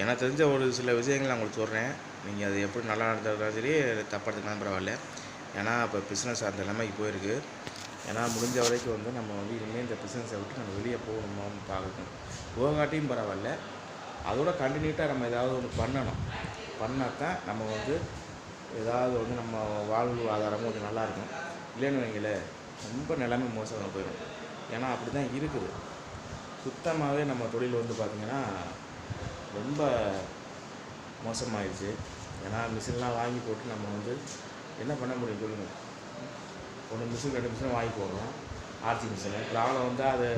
எனக்கு தெரிஞ்ச ஒரு சில விஷயங்கள் நான் உங்களுக்கு சொல்கிறேன் நீங்கள் அது எப்படி நல்லா நடந்தாலும் சரி தப்பாக எடுத்துக்கலாம் பரவாயில்ல. ஏன்னா இப்போ பிஸ்னஸ் அந்த நிலைமைக்கு போயிருக்கு. ஏன்னா முடிஞ்ச வரைக்கும் வந்து நம்ம வந்து இனிமேல் இந்த பிஸ்னஸை விட்டு நம்ம வெளியே போகணுமான்னு பார்க்கணும். போகாட்டியும் பரவாயில்ல. அதோட கண்டினியூட்டாக நம்ம ஏதாவது ஒன்று பண்ணணும். பண்ணால் தான் நம்ம வந்து ஏதாவது வந்து நம்ம வாழ்வு ஆதாரமும் கொஞ்சம் நல்லாயிருக்கும் இல்லைன்னு வைங்களேன் ரொம்ப நிலைமை மோசமாக போயிடும் ஏன்னா அப்படி தான் இருக்குது. சுத்தமாகவே நம்ம தொழில் வந்து பார்த்திங்கன்னா ரொம்ப மோசமாகிடுச்சு ஏன்னா மிஷின்லாம் வாங்கி போட்டு நம்ம வந்து என்ன பண்ண முடியும் சொல்லுங்கள் ஒன்று மிஷின் ரெண்டு மிஷின் வாங்கி போடுறோம். ஆர்த்தி மிஷினு. ப்ராப்ளம் வந்து அதை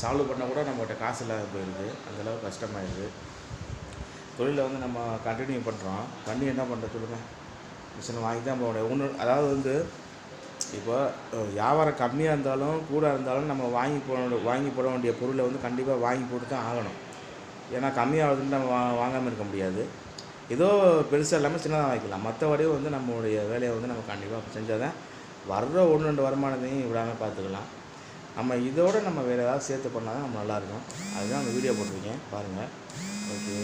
சால்வ் பண்ணால் கூட நம்மகிட்ட காசு இல்லாத போயிடுது அந்தளவுக்கு கஷ்டமாயிடுது தொழிலை வந்து நம்ம கண்டினியூ பண்ணுறோம் பண்ணி என்ன பண்ணுறது சொல்லுங்கள் மிஷினை வாங்கி தான் போக முடியும். ஒன்று அதாவது வந்து இப்போ வியாபாரம் கம்மியாக இருந்தாலும் கூட இருந்தாலும் நம்ம வாங்கி போட வாங்கி போட வேண்டிய பொருளை வந்து கண்டிப்பாக வாங்கி போட்டு தான் ஆகணும். ஏன்னா கம்மியாகுதுன்னு நம்ம வா வாங்காமல் இருக்க முடியாது. ஏதோ பெருசாக இல்லாமல் சின்னதாக வாங்கிக்கலாம். மற்றபடியும் வந்து நம்மளுடைய வேலையை வந்து நம்ம கண்டிப்பாக செஞ்சால் தான் வர்ற ஒன்று ரெண்டு வருமானத்தையும் விடாமல் பார்த்துக்கலாம் நம்ம இதோடு நம்ம வேறு ஏதாவது சேர்த்து பண்ணால் தான் நம்ம நல்லாயிருக்கும். அதுதான் அந்த வீடியோ போட்டிருக்கேன். பாருங்கள் ஓகே.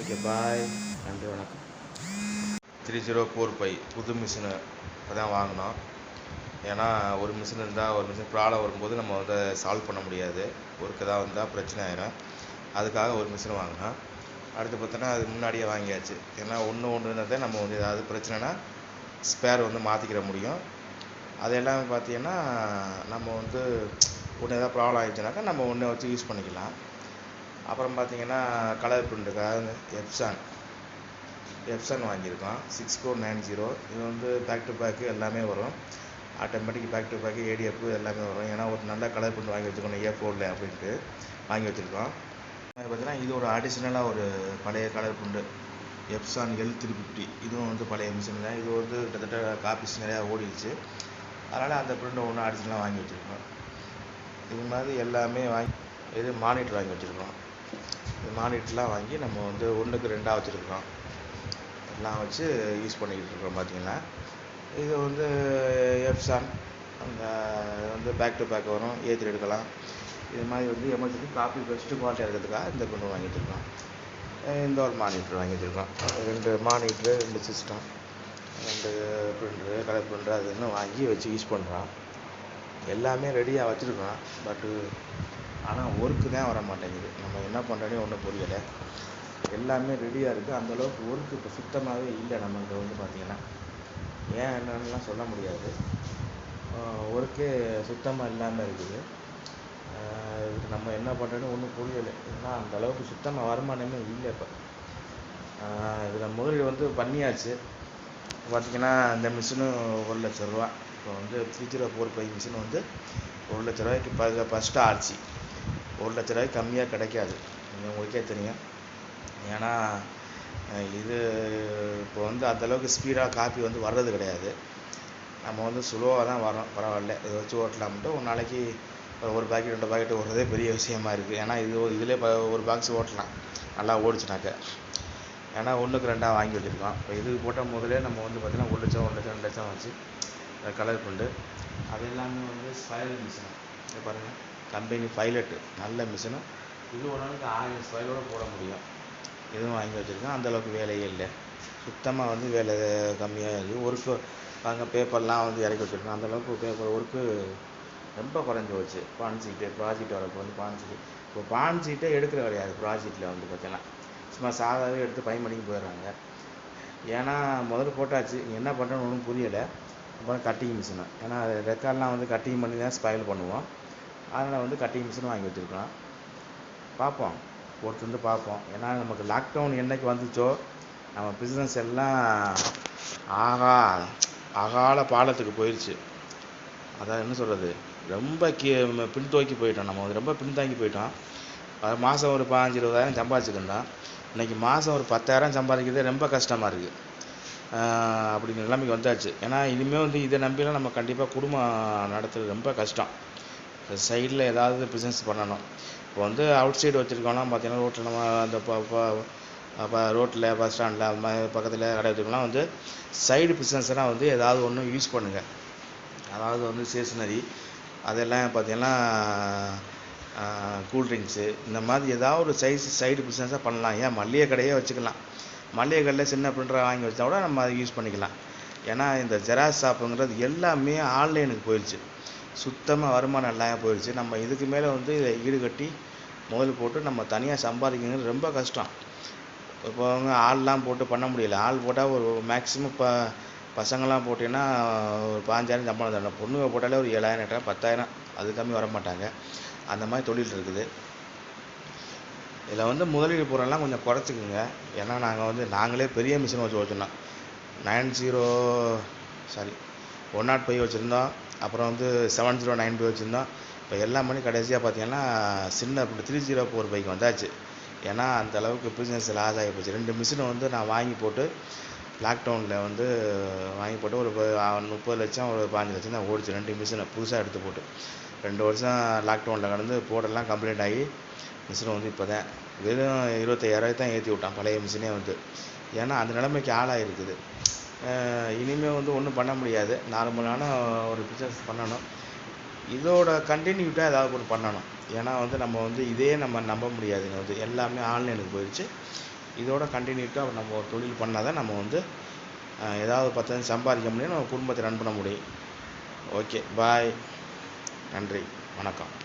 Okay bye. நன்றி வணக்கம். Three zero four five. புது மிஷினு இப்போ தான் வாங்கினோம். ஏன்னா ஒரு மிஷின் இருந்தால் ஒரு மிஷின் ப்ராப்ளம் வரும்போது நம்ம வந்து சால்வ் பண்ண முடியாது. ஒர்க்கு தான் வந்தால் பிரச்சனை ஆயிரும். அதுக்காக ஒரு மிஷின் வாங்கினோம். அடுத்து பார்த்தோன்னா அது முன்னாடியே வாங்கியாச்சு. ஏன்னா ஒன்று ஒன்றுனதை நம்ம வந்து ஏதாவது பிரச்சனைனா ஸ்பேர் வந்து மாற்றிக்கிற முடியும். அது எல்லாமே பார்த்தீங்கன்னா நம்ம வந்து ஒன்று ஏதாவது ப்ராப்ளம் ஆகிடுச்சுனாக்கா நம்ம ஒன்றை வச்சு யூஸ் பண்ணிக்கலாம். அப்புறம் பார்த்தீங்கன்னா கலர் பிரிண்ட்டுக்காக எப்சான் எப்சான் வாங்கியிருக்கோம். சிக்ஸ் ஃபோர் நைன் ஜீரோ இது வந்து பேக் டு பேக்கு எல்லாமே வரும். Automatic back to back ATF எல்லாமே வரும். ஏன்னா ஒரு நல்ல கலர் பிரிண்ட் வாங்கி வச்சுக்கணும் ஏ ஃபோரில் அப்படின்ட்டு வாங்கி வச்சுருக்கோம். பார்த்தீங்கன்னா இது ஒரு அடிஷ்னலாக ஒரு பழைய colour print Epson L three fifty இதுவும் வந்து பழைய மிஷின் தான். இது வந்து கிட்டத்தட்ட காப்பீஸ் நிறையா ஓடிடுச்சு. அதனால் அந்த பிரிண்ட்டை ஒன்று அடிஷ்னலாக வாங்கி வச்சுருக்கோம். இது மாதிரி எல்லாமே வாங்கி இது மானிட்டர் வாங்கி வச்சுருக்கோம். இது மானிட்டர்லாம் வாங்கி நம்ம வந்து ஒன்றுக்கு ரெண்டாக வச்சுருக்கோம் எல்லாம் வச்சு யூஸ் பண்ணிக்கிட்டு இருக்கோம் பார்த்தீங்கன்னா இது வந்து எப்சான் அந்த வந்து பேக் டு பேக் வரும். ஏற்றி எடுக்கலாம். இது மாதிரி வந்து எமர்ஜென்சி காப்பி பெஸ்ட்டு குவாலிட்டியாக இருக்கிறதுக்காக இந்த கொண்டு வாங்கி வச்சுருக்கோம் இந்த ஒரு மானிட்ரு வாங்கி வச்சுருக்கோம் ரெண்டு மானிட்ரு ரெண்டு சிஸ்டம் ரெண்டு ப்ரிண்ட்ரு கலர் ப்ரிண்ட்ரு அது இன்னும் வாங்கி வச்சு யூஸ் பண்ணுறோம் எல்லாமே ரெடியாக வச்சுருக்கோம். பட்டு ஆனால் ஒர்க்கு தான் வர மாட்டேங்குது. நம்ம என்ன பண்ணுறோன்னே ஒன்றும் புரியலை. எல்லாமே ரெடியாக இருக்குது அந்தளவுக்கு ஒர்க்கு இப்போ சுத்தமாகவே இல்லை நம்மள்ட்ட வந்து பார்த்திங்கன்னா ஏன் என்னன்னுலாம் சொல்ல முடியாது. ஒர்க்கே சுத்தமாக இல்லாமல் இருக்குது. இதுக்கு நம்ம என்ன பண்ணுறோன்னு ஒன்றும் புரியலை. ஏன்னா அந்த அளவுக்கு சுத்தமாக வருமானமே இல்லை இப்போ. இதில் முதலீடு வந்து பண்ணியாச்சு. பார்த்திங்கன்னா இந்த மிஷினும் ஒரு லட்ச ரூபா. இப்போ வந்து three zero four five machine வந்து ஒரு லட்ச ரூபாய்க்கு ப ஃபஸ்ட்டு ஆச்சு. ஒரு லட்ச ரூபாய்க்கு கம்மியாக கிடைக்காது. நீங்கள் உங்களுக்கே தெரியும். ஏன்னா இது இப்போ வந்து அந்தளவுக்கு ஸ்பீடாக காப்பி வந்து வர்றது கிடையாது. நம்ம வந்து ஸ்லோவாக தான் வரோம் பரவாயில்ல. இதை வச்சு ஓட்டலாம்ட்டு ஒரு நாளைக்கு ஒரு ஒரு பாக்கெட் ரெண்டு பாக்கெட் ஓடுறதே பெரிய விஷயமா இருக்குது ஏன்னா இது இதிலே ஒரு பாக்ஸ் ஓட்டலாம். நல்லா ஓடிச்சுனாக்க. ஏன்னா ஒன்றுக்கு ரெண்டாக வாங்கி வச்சுருக்கோம். இப்போ இதுக்கு போட்ட முதலே நம்ம வந்து பார்த்திங்கன்னா ஒரு லட்சம் ஒரு லட்சம் ரெண்டு லட்சம் வச்சு கலர் பிரிண்டு அது எல்லாமே வந்து ஸ்பைரல் மிஷின் இதை பாருங்கள் கம்பெனி பைலட்டு நல்ல மிஷினு இது ஒரு நாளைக்கு ஆயிரம் ஸ்பைலோட போட முடியும். இதுவும் வாங்கி வச்சுருக்கேன் அந்தளவுக்கு வேலையே இல்லை. சுத்தமாக வந்து வேலை கம்மியாக இருக்குது ஒர்க்கு வாங்க பேப்பர்லாம் வந்து இறக்கி வச்சுருக்கோம். அந்தளவுக்கு பேப்பர் ஒர்க்கு ரொம்ப குறைஞ்சி போச்சு. பான் சீட்டு ப்ராஜெக்ட் வரப்போ வந்து பான் சீட்டு இப்போ பான் எடுக்கிற கிடையாது ப்ராஜெக்டில் வந்து பார்த்தீங்கன்னா சும்மா சாதாவே எடுத்து பயன் பண்ணிக்கு போயிடுறாங்க. ஏன்னா முதல்ல போட்டாச்சு. என்ன பண்ணுறோன்னு ஒன்றும் புரியலை. அப்புறம் கட்டிங் மிஷினு ஏன்னா ரெக்கார்ட்லாம் வந்து கட்டிங் பண்ணி தான் ஸ்பைல் பண்ணுவோம். அதனால் வந்து கட்டிங் மிஷின் வாங்கி வச்சுருக்கலாம். பார்ப்போம். பொறுத்து வந்து பார்ப்போம். ஏன்னா நமக்கு லாக்டவுன் என்னைக்கு வந்துச்சோ நம்ம பிஸ்னஸ் எல்லாம் ஆகா அகால பாலத்துக்கு போயிடுச்சு அதான் என்ன சொல்கிறது ரொம்ப கீ பின்தோக்கி போயிட்டோம். நம்ம வந்து ரொம்ப பின்தாங்கி போயிட்டோம். அது மாதம் ஒரு பதினஞ்சு இருபதாயிரம் சம்பாதிச்சுக்கிட்டோம் இன்றைக்கி மாதம் ஒரு பத்தாயிரம் சம்பாதிக்கிறதே ரொம்ப கஷ்டமாக இருக்குது அப்படிங்கிற நிலைமைக்கு வந்தாச்சு. ஏன்னா இனிமேல் வந்து இதை நம்பிலாம் நம்ம கண்டிப்பாக குடும்பம் நடத்துறது ரொம்ப கஷ்டம். சைடில் ஏதாவது பிஸ்னஸ் பண்ணணும். இப்போ வந்து அவுட் சைடு வச்சுருக்கோம்னா பார்த்தீங்கன்னா ரோட்டில் நம்ம அந்த இப்போ ரோட்டில் பஸ் ஸ்டாண்டில் அது மாதிரி பக்கத்தில் கடை வச்சுருக்கோம்னா வந்து சைடு பிஸ்னஸ்னால் வந்து ஏதாவது ஒன்று யூஸ் பண்ணுங்கள் அதாவது வந்து ஸ்டேஷ்னரி அதெல்லாம் பார்த்தீங்கன்னா கூல்ட்ரிங்க்ஸு இந்த மாதிரி ஏதாவது ஒரு சைஸ் சைடு பிஸ்னஸாக பண்ணலாம். ஏன் மளிகை கடையே வச்சுக்கலாம். மளிகை கடையில் சின்ன பிரிண்டரை வாங்கி வச்சா கூட நம்ம அதை யூஸ் பண்ணிக்கலாம். ஏன்னா இந்த ஜெராக்ஸ் ஷாப்புங்கிறது எல்லாமே ஆன்லைனுக்கு போயிடுச்சு சுத்தமாக வருமானம் இல்லாமல் போயிடுச்சு நம்ம இதுக்கு மேலே வந்து இதை ஈடுகட்டி முதல் போட்டு நம்ம தனியாக சம்பாதிக்கணுங்கிறது ரொம்ப கஷ்டம். இப்போ அவங்க ஆள்லாம் போட்டு பண்ண முடியல. ஆள் போட்டால் ஒரு மேக்ஸிமம் இப்போ பசங்கள்லாம் போட்டிங்கன்னா ஒரு பாஞ்சாயிரம் சம்பளம் தரணும். பொண்ணுங்க போட்டாலே ஒரு ஏழாயிரம் எட்டாயிரம் பத்தாயிரம். அது கம்மி வர மாட்டாங்க அந்த மாதிரி தொழில் இருக்குது. இதில் வந்து முதலீடு போகிறலாம் கொஞ்சம் குறைச்சிக்குங்க. ஏன்னா நாங்கள் வந்து நாங்களே பெரிய மிஷின் வச்சு வச்சுருந்தோம். Nine zero sorry one naught five வச்சுருந்தோம். அப்புறம் வந்து செவன் ஜீரோ நைன் ஃபைவ் வச்சுருந்தோம். இப்போ எல்லா மணி கடைசியாக பார்த்தீங்கன்னா சின்ன த்ரீ ஜீரோ ஃபோர் பைக் வந்தாச்சு. ஏன்னா அந்த அளவுக்கு பிஸ்னஸ் லாஸ் ஆகி போச்சு. ரெண்டு மிஷினை வந்து நான் வாங்கி போட்டு லாக்டவுனில் வந்து வாங்கி போட்டு ஒரு முப்பது லட்சம் ஒரு பாஞ்சு லட்சம் தான் ஓடிச்சு. ரெண்டு மிஷினை புதுசாக எடுத்து போட்டு. ரெண்டு வருஷம் லாக்டவுனில் கடந்து போர்டெல்லாம் கம்ப்ளீட் ஆகி மிஷினை வந்து இப்போ தான் வெறும் இருபத்தையாயிரம் தான் ஏற்றி விட்டான். பழைய மிஷினே வந்து. ஏன்னா அந்த நிலைமைக்கு ஆளாக இருக்குது இனிமேல் வந்து ஒன்றும் பண்ண முடியாது. நார்மலான ஒரு பிஸ்னஸ் பண்ணணும். இதோட கண்டினியூட்டாக ஏதாவது ஒன்று பண்ணணும். ஏன்னா வந்து நம்ம வந்து இதே நம்ம நம்ப முடியாதுங்க. வந்து எல்லாமே ஆன்லைனுக்கு போயிடுச்சு இதோட கண்டினியூட்டாக நம்ம ஒரு தொழில் பண்ணால் தான் நம்ம வந்து ஏதாவது பத்து சம்பாதிக்க முடியும் நம்ம குடும்பத்தை ரன் பண்ண முடியும். ஓகே பாய் நன்றி. வணக்கம்.